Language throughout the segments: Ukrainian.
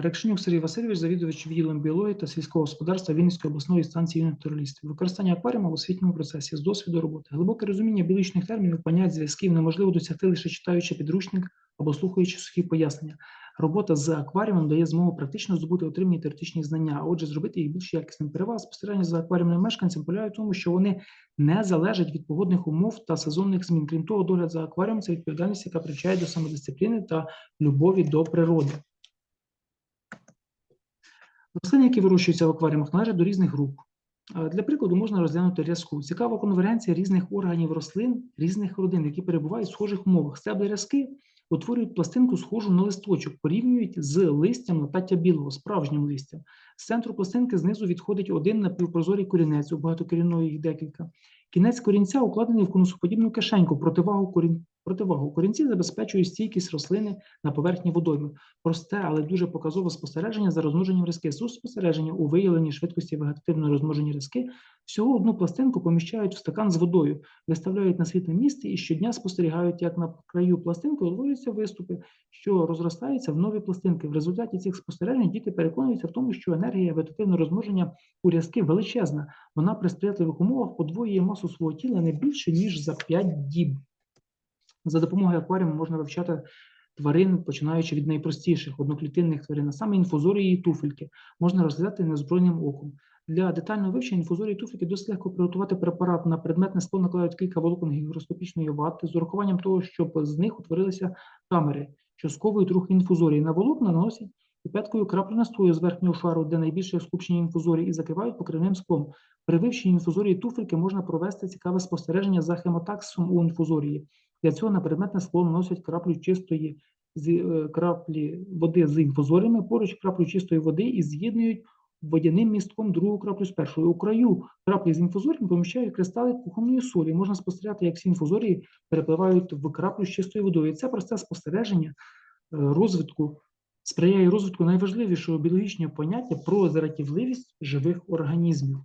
Рекшенюк Сергій Васильович, завідувач відділом біології та сільського господарства Вінницької обласної станції натуралістів. Використання акваріума в освітньому процесі з досвіду роботи. Глибоке розуміння біологічних термінів, понять, зв'язків неможливо досягти лише читаючи підручник або слухаючи сухі пояснення. Робота з акваріумом дає змогу практично здобути отримані теоретичні знання, а отже, зробити їх більш якісним. Перевага спостереження за акваріумними мешканцями полягає в тому, що вони не залежать від погодних умов та сезонних змін. Крім того, догляд за акваріумом це відповідальність, яка привчає до самодисципліни та любові до природи. Рослини, які вирощуються в акваріумах, належать до різних груп. Для прикладу можна розглянути рязку. Цікава конверенція різних органів рослин різних родин, які перебувають в схожих умовах. Стебли рязки утворюють пластинку, схожу на листочок, порівнюють з листям латаття білого, справжнім листям. З центру пластинки знизу відходить один напівпрозорий корінець, у багатокорінної їх декілька. Кінець корінця укладений в конусоподібну кишеньку, противагу, корін... противагу. Корінці забезпечують стійкість рослини на поверхні водойми. Просте, але дуже показове спостереження за розмноженням різки. Суть спостереження у виявленні швидкості вегетативного розмноження різки всього одну пластинку поміщають в стакан з водою, виставляють на світле місце і щодня спостерігають, як на краю пластинки утворюються виступи, що розростаються в нові пластинки. В результаті цих спостережень діти переконуються в тому, що енергія вегетативного розмноження у різки величезна. Вона при сприятливих умовах подвоює масу свого тіла не більше ніж за 5 діб. За допомогою акваріуму можна вивчати тварин, починаючи від найпростіших одноклітинних тварин, а саме інфузорії і туфельки, можна розглядати незброєним оком. Для детального вивчення інфузорії туфельки досить легко приготувати препарат на предметне скло, накладають кілька волокон гігроскопічної вати з урахуванням того, щоб з них утворилися камери, що сковують рух інфузорії. На волокна наносять піпеткою краплю настою з верхнього шару, де найбільше скупчення інфузорії, і закривають покривним склом. При вивченні інфузорії туфельки можна провести цікаве спостереження за хемотаксом у інфузорії. Для цього на предметне скло наносять краплю чистої з е, краплі води з інфузоріями, поруч краплю чистої води і з'єднують водяним містком другу краплю з першою. У краю краплі з інфузорієм поміщають кристали кухонної солі. Можна спостерігати, як всі інфузорії перепливають в краплю з чистою водою. І Це просте спостереження е, розвитку сприяє розвитку найважливішого біологічного поняття про дратівливість живих організмів.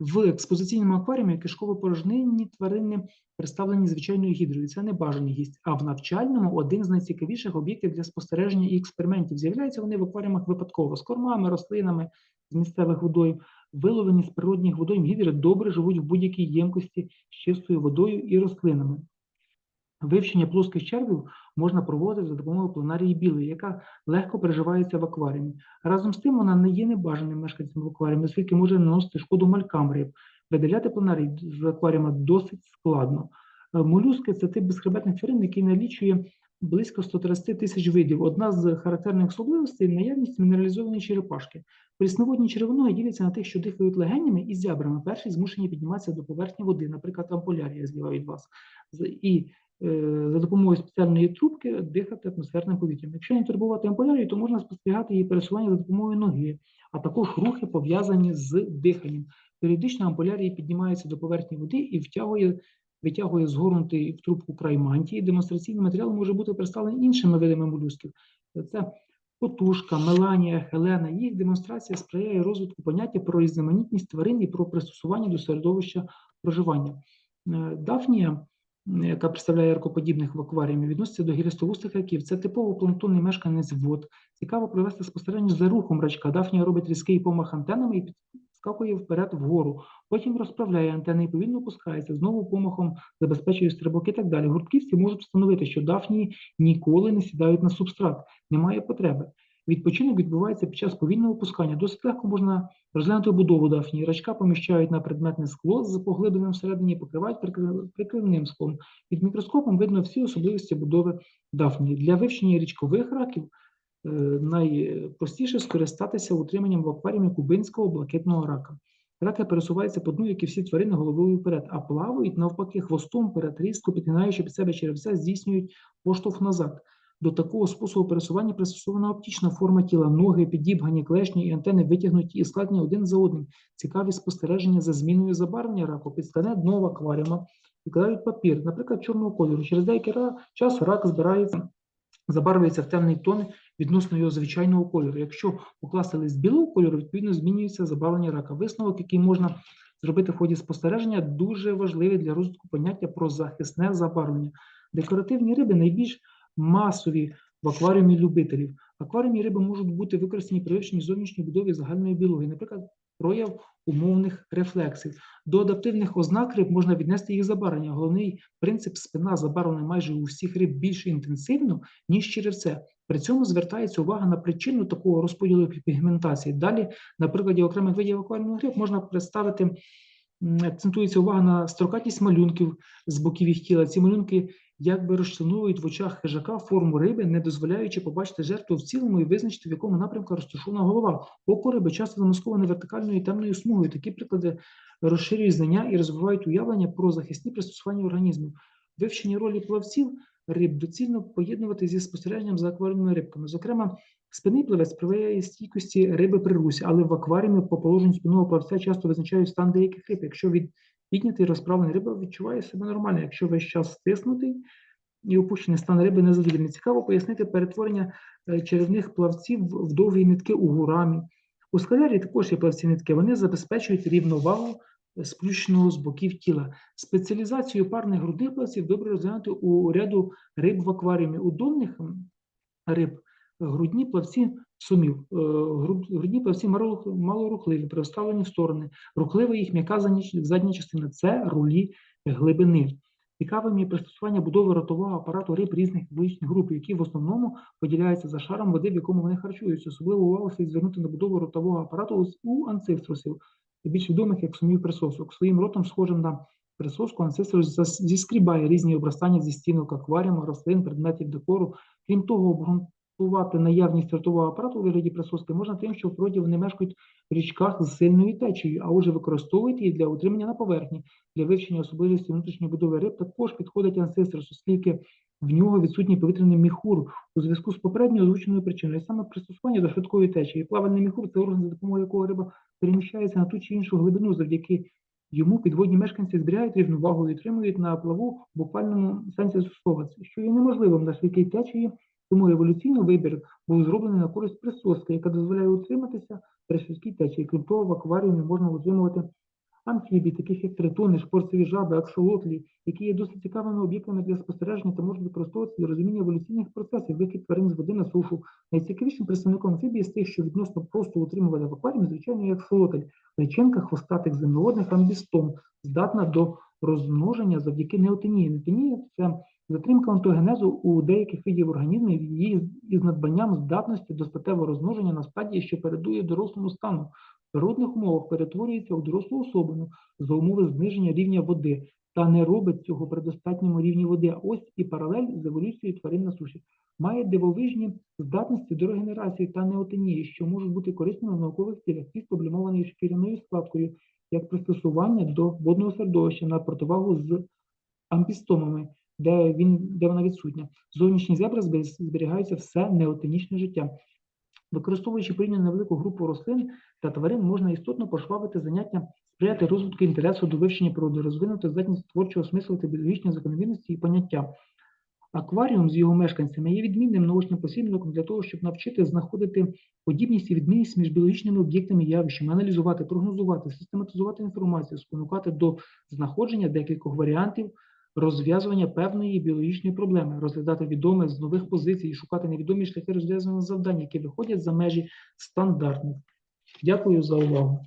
В експозиційному акваріумі кишково порожнині тварини представлені звичайною гідрою. Це не бажані гість. А в навчальному один з найцікавіших об'єктів для спостереження і експериментів. З'являються вони в акваріумах випадково з кормами, рослинами з місцевих водойм. Виловлені з природних водойм гідри добре живуть в будь-якій ємкості з чистою водою і рослинами. Вивчення плоских червів можна проводити за допомогою планарії білої, яка легко переживається в акваріумі. Разом з тим вона не є небажаним мешканцем в акваріумі, оскільки може наносити шкоду малькам риб. Видаляти планарій з акваріума досить складно. Е, Молюски це тип безхребетних тварин, який налічує близько 130 тисяч видів. Одна з характерних особливостей наявність мінералізованої черепашки. Прісноводні червоноги діляться на тих, що дихають легенями і зябрами. Перші змушені підніматися до поверхні води, наприклад, амполярія зліва від вас. І за допомогою спеціальної трубки дихати атмосферним повітрям. Якщо не турбувати амполярію, то можна спостерігати її пересування за допомогою ноги, а також рухи пов'язані з диханням. Періодично амполярії піднімається до поверхні води і втягує, витягує згорнутий в трубку край мантії. Демонстраційний матеріал може бути представлений іншими видами молюсків. Це потушка, меланія, хелена. Їх демонстрація сприяє розвитку поняття про різноманітність тварин і про пристосування до середовища проживання. Е, Дафнія яка представляє ракоподібних в акваріумі, відноситься до гіристовустих раків. Це типово планктонний мешканець вод. Цікаво провести спостереження за рухом рачка. Дафнія робить різкий помах антенами і підскакує вперед вгору. Потім розправляє антени і повільно опускається, знову помахом забезпечує стрибок і так далі. Гуртківці можуть встановити, що дафнії ніколи не сідають на субстрат, немає потреби. Відпочинок відбувається під час повільного опускання. Досить легко можна розглянути будову дафнії. Рачка поміщають на предметне скло з поглибленням всередині і покривають прикри- прикривним склом. Під мікроскопом видно всі особливості будови дафнії. Для вивчення річкових раків е, найпростіше скористатися утриманням в акваріумі кубинського блакитного рака. Раки пересуваються по дну, як і всі тварини головою вперед, а плавають навпаки хвостом перед різко, підгинаючи під себе черевця, здійснюють поштовх назад. До такого способу пересування пристосована оптична форма тіла, ноги, підібгані, клешні і антени витягнуті і складені один за одним. Цікаві спостереження за зміною забарвлення раку. Під скляне дно в акваріума викладають папір, наприклад, чорного кольору. Через деякий час рак збирається, забарвлюється в темний тон відносно його звичайного кольору. Якщо покласти лист білого кольору, відповідно змінюється забарвлення рака. Висновок, який можна зробити в ході спостереження, дуже важливий для розвитку поняття про захисне забарвлення. Декоративні риби найбільш масові в акваріумі любителів. Акваріумі риби можуть бути використані при вивченні зовнішньої будови загальної біології, наприклад, прояв умовних рефлексів. До адаптивних ознак риб можна віднести їх забарвлення. Головний принцип спина забарвлена майже у всіх риб більш інтенсивно, ніж черевце. При цьому звертається увага на причину такого розподілу пігментації. Далі, на прикладі окремих видів акваріумних риб можна представити, акцентується увага на строкатість малюнків з боків їх тіла. Ці малюнки якби розчленовують в очах хижака форму риби, не дозволяючи побачити жертву в цілому і визначити, в якому напрямку розташована голова. Око риби часто замасковане вертикальною і темною смугою. Такі приклади розширюють знання і розвивають уявлення про захисні пристосування організму. Вивчення ролі плавців риб доцільно поєднувати зі спостереженням за акваріумними рибками. Зокрема, спинний плавець сприяє стійкості риби при русі, але в акваріумі по положенню спинного плавця часто визначають стан деяких риб. Якщо від піднятий розправлений риба відчуває себе нормально, якщо весь час стиснутий і опущений стан риби незадовільний. Цікаво пояснити перетворення е, черевних плавців в в довгі нитки у гурамі. У скалярі також є плавці нитки. Вони забезпечують рівновагу е, сплющеного з боків тіла. Спеціалізацію парних грудних плавців добре розглянути у ряду риб в акваріумі. У донних риб грудні плавці сумів. Е, Грудні плавці мало- малорухливі, переставлені в сторони. Рухлива їх м'яка задня- частина це рулі глибини. Цікавим є пристосування будови ротового апарату риб різних екологічних груп, які в основному поділяються за шаром води, в якому вони харчуються. Особливо увагу слід звернути на будову ротового апарату у- анциструсів, більш відомих як сумів присосок. Своїм ротом схожим на присоску анциструс зас- зіскрібає різні обростання зі стінок акваріуму, рослин, предметів декору. Крім того, обґрунтувати наявність ротового апарату у вигляді присоски можна тим, що в вони мешкають в річках з сильною течією, а отже використовують її для утримання на поверхні. Для вивчення особливості внутрішньої будови риб також підходить анциструс, оскільки в нього відсутній повітряний міхур у зв'язку з попередньо озвученою причиною. Саме пристосування до швидкої течії. Плавальний міхур це орган, за допомогою якого риба переміщається на ту чи іншу глибину, завдяки йому підводні мешканці зберігають рівновагу і отримують на плаву в буквальному сенсі слова, що є неможливим на швидкій течії, тому еволюційний вибір був зроблений на користь присоски, яка дозволяє утриматися при швидкій течії. Крім того, в акваріумі можна утримувати амфібій, таких як тритони, шпорцеві жаби, аксолотлі, які є досить цікавими об'єктами для спостереження та можуть використовуватися для розуміння еволюційних процесів, вихід тварин з води на сушу. Найцікавішим представником амфібії з тих, що відносно просто утримувати в акваріумі, звичайно, є аксолотль, личинка хвостатих земноводних амбістом, здатна до розмноження завдяки неотенії. Неотенія – це затримка онтогенезу у деяких видів організмів її із надбанням здатності до статевого розмноження на стадії, що передує дорослому стану. В природних умовах перетворюється у дорослу особину за умови зниження рівня води та не робить цього при достатньому рівні води. Ось і паралель з еволюцією тварин на суші. Має дивовижні здатності до регенерації та неотенії, що можуть бути корисними в наукових цілях. Ті проблемований шкіряною складкою, як пристосування до водного середовища на противагу з ампістомами, де, він, де вона відсутня. Зовнішні зебри збе- зберігаються все неотенічне життя. Використовуючи порівняно невелику групу рослин та тварин, можна істотно пошвабити заняття, сприяти розвитку інтересу до вивчення природи, розвинути здатність творчого осмислити біологічні закономірності і поняття. Акваріум з його мешканцями є відмінним научним посібником для того, щоб навчити знаходити подібність і відмінність між біологічними об'єктами і явищами, аналізувати, прогнозувати, систематизувати інформацію, спонукати до знаходження декількох варіантів розв'язування певної біологічної проблеми, розглядати відоме з нових позицій і шукати невідомі шляхи розв'язання завдань, які виходять за межі стандартних. Дякую за увагу.